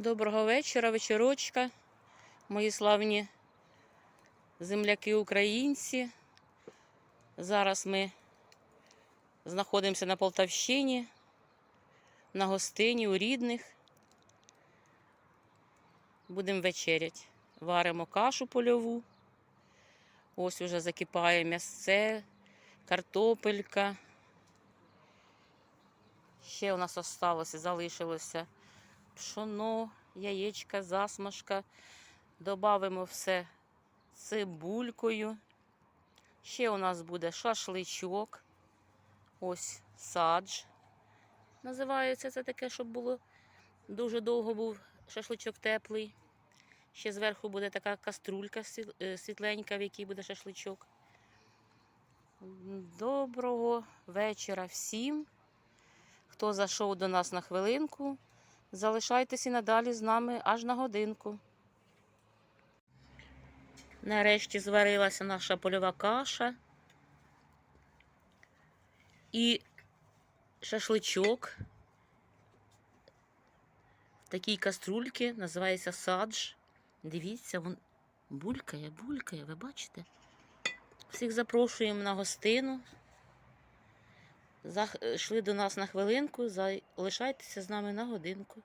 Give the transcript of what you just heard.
Доброго вечора, вечорочка, мої славні земляки українці. Зараз ми знаходимося на Полтавщині, на гостині у рідних. Будемо вечерять. Варимо кашу польову. Ось уже закипає м'ясце, картопелька. Ще у нас осталося, залишилося пшоно, яєчка, засмажка. Добавимо все цибулькою. Ще у нас буде шашличок. Ось садж. Називається це таке, щоб було дуже довго був шашличок теплий. Ще зверху буде така каструлька е, світленька, в якій буде шашличок. Доброго вечора всім. Хто зайшов до нас на хвилинку, залишайтеся надалі з нами аж на годинку. Нарешті зварилася наша польова каша. І шашличок в такій каструльці називається садж. Дивіться, він булькає, булькає, ви бачите? Всіх запрошуємо на гостину. Зайшли до нас на хвилинку, залишайтеся з нами на годинку.